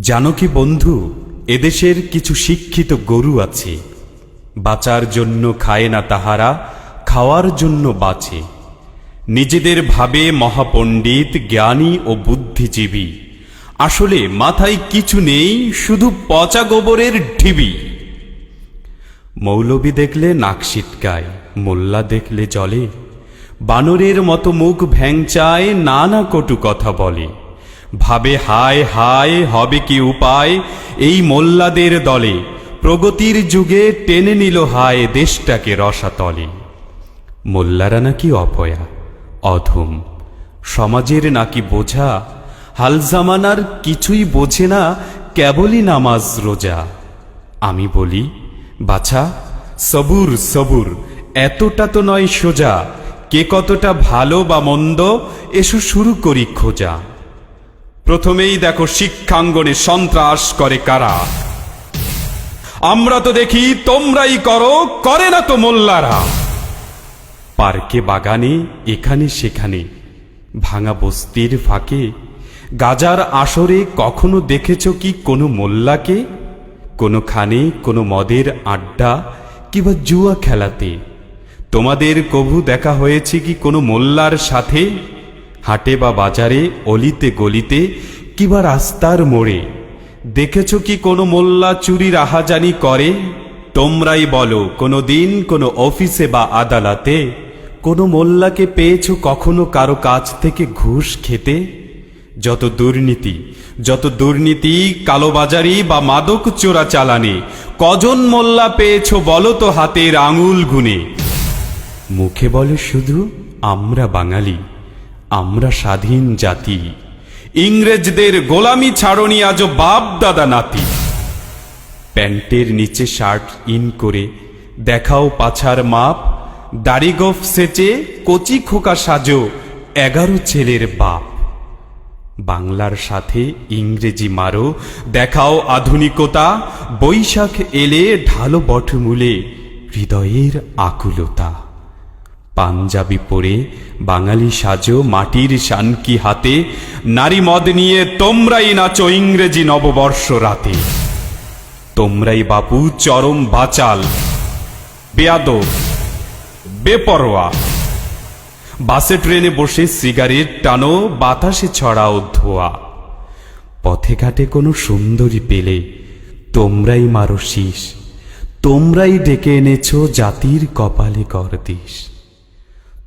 জানো কি বন্ধু, এদেশের কিছু শিক্ষিত গরু আছে। বাঁচার জন্য খায় না তাহারা, খাওয়ার জন্য বাঁচে। নিজেদের ভাবে মহাপণ্ডিত, জ্ঞানী ও বুদ্ধিজীবী। আসলে মাথায় কিছু নেই, শুধু পচা গোবরের ঢিবি। মৌলবি দেখলে নাক সিটকায়, মোল্লা দেখলে জলে। বানরের মতো মুখ ভ্যাংচায় নানা কটু কথা বলে। ভাবে হায় হায় হবে কি উপায়? এই মোল্লাদের দলে প্রগতির যুগে টেনে নিল হায় দেশটাকে রসাতলে। মোল্লারা নাকি অপয়া, অধম। সমাজের নাকি বোঝা হালজামানার কিছুই বোঝে না, কেবলই নামাজ রোজা। আমি বলি, বাছা, সবুর সবুর, এতটা তো নয় সোজা, কে কতটা ভালো বা মন্দ, এসো শুরু করি খোঁজা। প্রথমেই দেখো শিক্ষাঙ্গনে সন্ত্রাস করে কারা। আমরা তো দেখি তোমরাই করো, করে না তো মোল্লারা। পার্কে বাগানে, এখানে সেখানে, ভাঙা বস্তির ফাঁকে, গাজার আসরে কখনো দেখেছ কি কোনো মোল্লাকে? কোনো খানে কোনো মদের আড্ডা কিংবা জুয়া খেলাতে? তোমাদের কভু দেখা হয়েছে কি কোনো মোল্লার সাথে? হাটে বা বাজারে, অলিতে, গলিতে, কিবা রাস্তার মোড়ে। দেখেছ কি কোনো মোল্লা চুরি রাহাজানি করে? তোমরাই বলো, কোনো দিন কোনো অফিসে বা আদালতে কোনো মোল্লাকে পেয়েছ কখনো কারও কাছ থেকে ঘুষ খেতে? যত দুর্নীতি যত দুর্নীতি, কালোবাজারি বা মাদক চোরা চালানে, কজন মোল্লা পেয়েছ বলো তো হাতের আঙুল গুনে? মুখে বলে শুধু আমরা বাঙালি। আমরা স্বাধীন জাতি। ইংরেজদের গোলামি ছাড়নি আজ বাপ দাদা নাতি। প্যান্টের নিচে শার্ট ইন করে দেখাও পাছার মাপ, দাড়িগফ সেচে কচি খোকা সাজো এগারো ছেলের বাপ। বাংলার সাথে ইংরেজি মারো, দেখাও আধুনিকতা, বৈশাখ এলে ঢালো বটমূলে হৃদয়ের আকুলতা। পাঞ্জাবি পরে, বাঙালি সাজো মাটির শানকি হাতে, নারী মদ নিয়ে তোমরাই নাচো ইংরেজি নববর্ষ রাতে। তোমরাই বাপু চরম বাচাল বেয়াদ বেপরোয়া। বাসে ট্রেনে বসে সিগারেট টানো, বাতাসে ছড়াও ধোয়া। পথে ঘাটে কোনো সুন্দরী পেলে, তোমরাই মারো শীষ। তোমরাই ডেকে এনেছো জাতির কপালে করদিস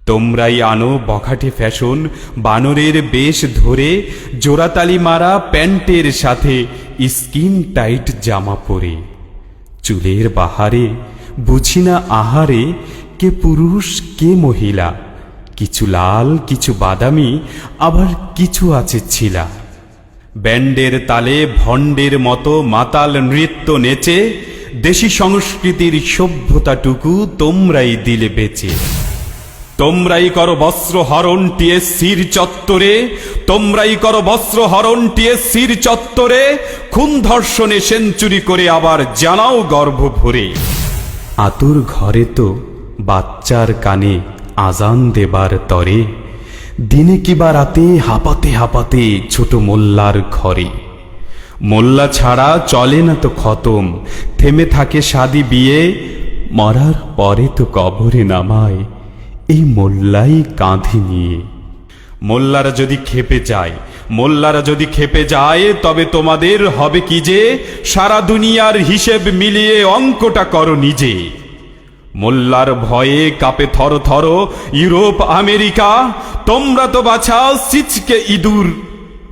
তোমরাই আনো বখাটে ফ্যাশন, বানরের বেশ ধরে, জোড়াতালি মারা প্যান্টের সাথে, স্কিন টাইট জামা পরে। চুলের বাহারে, বুঝি না আহারে, কে পুরুষ, কে মহিলা। কিছু লাল, কিছু বাদামি, আবার কিছু আছে ছিলা। ব্যান্ডের তালে ভণ্ডের মতো মাতাল নৃত্য নেচে, দেশি সংস্কৃতির সভ্যতাটুকু তোমরাই দিলে বেচে। তোমরাই করো বস্ত্র হরণ শির চত্বরে, তোমরাই করো বস্ত্র হরণ শির চত্বরে, খুন ধর্ষণে সেঞ্চুরি করে আবার জানাও গর্ভ ভরে। আতুর ঘরে তো বাচ্চার কানে আজান দেবার তরে, দিনে কিবা রাতে হাঁপাতে হাঁপাতে ছোট মোল্লার ঘরে। মোল্লা ছাড়া চলে না তো খতম, থেমে থাকে সাদি বিয়ে, মরার পরে তো কবরে নামায় এই মোল্লাই কাঁধে নিয়ে। মোল্লারা যদি খেপে যায়, মোল্লারা যদি খেপে যায়, তবে তোমাদের হবে কি যে, সারা দুনিয়ার হিসেব মিলিয়ে অঙ্কটা করো নিজে। মোল্লার ভয়ে কাপে থর থর, ইউরোপ, আমেরিকা, তোমরা তো বাছাও সিচকে ইঁদুর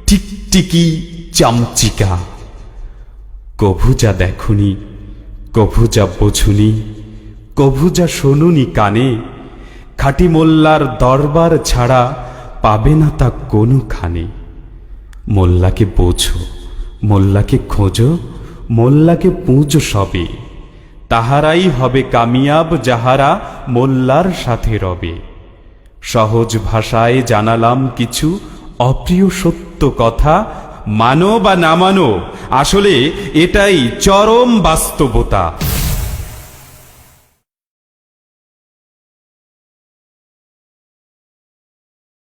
টিকটিকি চামচিকা। কভু যা দেখুনি, কভু যা বোঝুনি, কভু যা শোনুনি কানে খাটি মোল্লার দরবার ছাড়া পাবে না তা কোনোখানে। মোল্লাকে বোঝো, মোল্লাকে খোঁজো, মোল্লাকে পুঁজো সবে। তাহারাই হবে কামিয়াব যাহারা মোল্লার সাথে রবে। সহজ ভাষায় জানালাম কিছু অপ্রিয় সত্য কথা, মানো বা না মানো, আসলে এটাই চরম বাস্তবতা।